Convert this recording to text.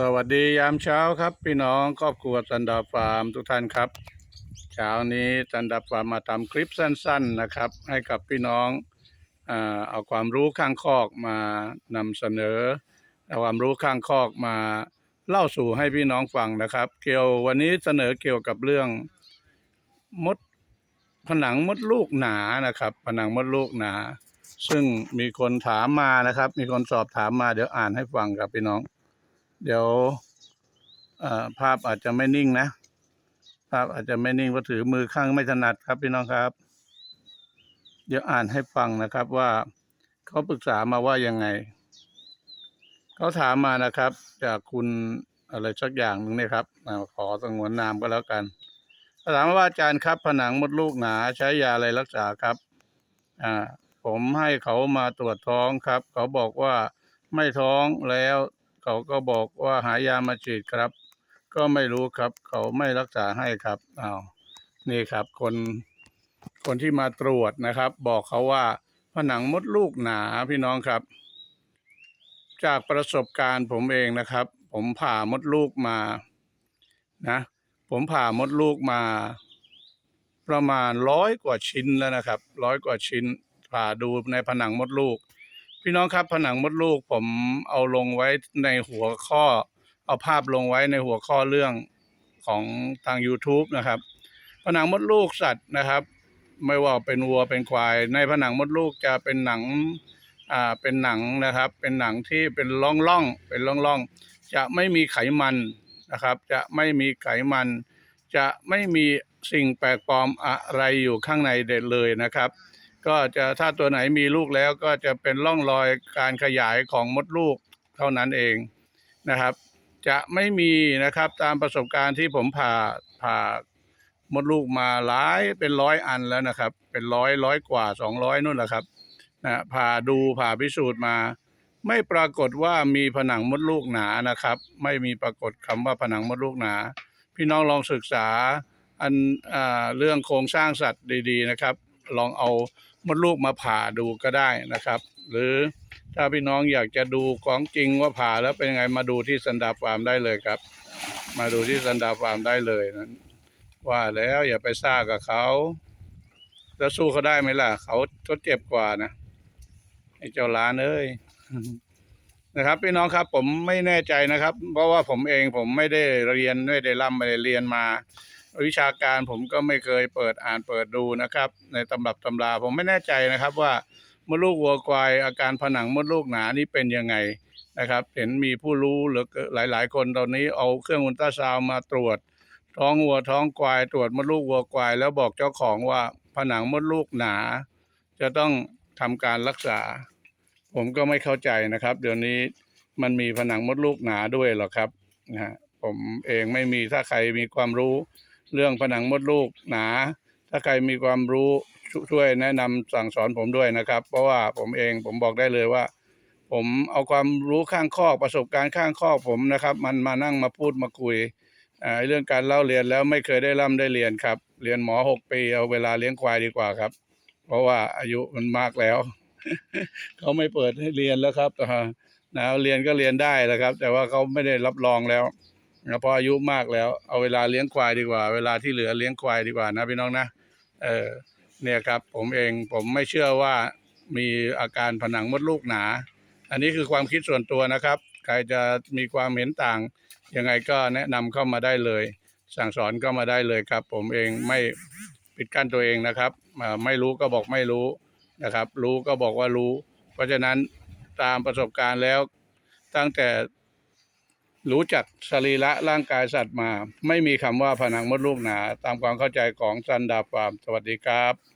สวัสดียามเช้าครับ พี่น้องครอบครัวสันดาฟาร์มทุกท่านครับ เช้านี้สันดาฟาร์มมาทำคลิปสั้น ๆนะครับ ให้กับพี่น้องอเอาความรู้ข้างคอกมานำเสนอเอาความรู้ข้างคอกมาเล่าสู่ให้พี่น้องฟังนะครับ เกี่ยววันนี้เสนอเกี่ยวกับเรื่องมดผนังมดลูกหนานะครับ ผนังมดลูกหนา ซึ่งมีคนถามมานะครับ มีคนสอบถามมาเดี๋ยวอ่านให้ฟังครับพี่น้อง เดี๋ยวภาพอาจจะไม่นิ่งนะ ภาพอาจจะไม่นิ่งเพราะถือมือข้างไม่ถนัดครับพี่น้องครับ เดี๋ยวอ่านให้ฟังนะครับว่าเขาปรึกษามาว่ายังไง เขาถามมานะครับ จากคุณอะไรสักอย่างหนึ่งเนี่ยครับขอสงวนนามก็แล้วกันถามว่าอาจารย์ครับผนังมดลูกหนาใช้ยาอะไรรักษาครับ อ่า ผมให้เขามาตรวจท้องครับ เขาบอกว่าไม่ท้องแล้ว เขาก็บอกว่าหายามาฉีดครับ ก็ไม่รู้ครับ เขาไม่รักษาให้ครับอ้าวนี่ครับคนคนที่มาตรวจนะครับ บอกเขาว่าผนังมดลูกหนาพี่น้องครับ จากประสบการณ์ผมเองนะครับ ผมผ่ามดลูกมานะผมผ่ามดลูกมา ประมาณร้อยกว่าชิ้นแล้วนะครับร้อยกว่าชิ้นผ่าดูในผนังมดลูก พี่น้องครับผนังมดลูกผมเอาลงไว้ในหัวข้อ เอาภาพลงไว้ในหัวข้อเรื่องของทาง YouTube นะครับ ผนังมดลูกสัตว์นะครับ ไม่ว่าเป็นวัวเป็นควาย ในผนังมดลูกจะเป็นหนังอ่าเป็นหนังนะครับ เป็นหนังที่เป็นร่องร่องเป็นร่องร่องจะไม่มีไขมันนะครับ จะไม่มีไขมัน จะไม่มีสิ่งแปลกปลอมอะไรอยู่ข้างในเด็ดเลยนะครับ ก็จะถ้าตัวไหนมีลูกแล้วก็จะเป็นร่องรอยการขยายของมดลูกเท่านั้นเองนะครับ จะไม่มีนะครับตามประสบการณ์ที่ผมผ่าผ่ามดลูกมาหลายเป็นร้อยอันแล้วนะครับ เป็นร้อยร้อยกว่าสองร้อยนู่นแหละครับนะผ่าดูผ่าพิสูจน์มา ไม่ปรากฏว่ามีผนังมดลูกหนานะครับ ไม่มีปรากฏคำว่าผนังมดลูกหนา พี่น้องลองศึกษาอันอเรื่องโครงสร้างสัตว์ดี ๆ นะครับ ลองเอามดลูกมาผ่าดูก็ได้นะครับ หรือถ้าพี่น้องอยากจะดูของจริงว่าผ่าแล้วเป็นยังไงมาดูที่สันดาฟาร์มได้เลยครับ มาดูที่สันดาฟาร์มได้เลยนั้นว่าแล้วอย่าไปซ่ากับเขาแล้วสู้เขาได้ไหมล่ะ เขาเขาเจ็บกว่านะไอ้เจ้าล้านเอ้ยนะครับพี่น้องครับผมไม่แน่ใจนะครับ เพราะว่าผมเองผมไม่ได้เรียนไม่ได้ร่ำไม่ได้เรียนมา วิชาการผมก็ไม่เคยเปิดอ่านเปิดดูนะครับ ในตำรับตำราผมไม่แน่ใจนะครับว่ามดลูกวัวควายอาการผนังมดลูกหนานี่เป็นยังไงนะครับ เห็นมีผู้รู้หลือเกินหลาย ๆ คนตอนนี้เอาเครื่องอุลตราซาว์มาตรวจ ท้องวัวท้องควายตรวจมดลูกวัวควาย แล้วบอกเจ้าของว่าผนังมดลูกหนา จะต้องทำการรักษา ผมก็ไม่เข้าใจนะครับ เดี๋ยวนี้มันมีผนังมดลูกหนาด้วยหรอครับนะผมเองไม่มีถ้าใครมีความรู้ เรื่องผนังมดลูกหนา ถ้าใครมีความรู้ช่วยแนะนำสั่งสอนผมด้วยนะครับ เพราะว่าผมเองผมบอกได้เลยว่า ผมเอาความรู้ข้างคอประสบการณ์ข้างคอผมนะครับ มันมานั่งมาพูดมาคุยเรื่องการเล่าเรียนแล้วไม่เคยได้ร่ำได้เรียนครับ เรียนหมอหกปีเอาเวลาเลี้ยงควายดีกว่าครับ เพราะว่าอายุมันมากแล้ว เขาไม่เปิดให้เรียนแล้วครับนะเรียนก็เรียนได้แล้วครับ แต่ว่าเขาไม่ได้รับรองแล้ว นะพราะอายุมากแล้วเอาเวลาเลี้ยงควายดีกว่า เวลาที่เหลือเลี้ยงควายดีกว่านะพี่น้องนะเออเนี่ยครับผมเองผมไม่เชื่อว่ามีอาการผนังมดลูกหนา อันนี้คือความคิดส่วนตัวนะครับ ใครจะมีความเห็นต่าง ยังไงก็แนะนำเข้ามาได้เลย สั่งสอนก็มาได้เลยครับ ผมเองไม่ปิดกั้นตัวเองนะครับ ไม่รู้ก็บอกไม่รู้นะครับ รู้ก็บอกว่ารู้ เพราะฉะนั้นตามประสบการณ์แล้วตั้งแต่ รู้จักสรีระร่างกายสัตว์มา ไม่มีคำว่าผนังมดลูกหนา ตามความเข้าใจของซันดาฟาร์มสวัสดีครับ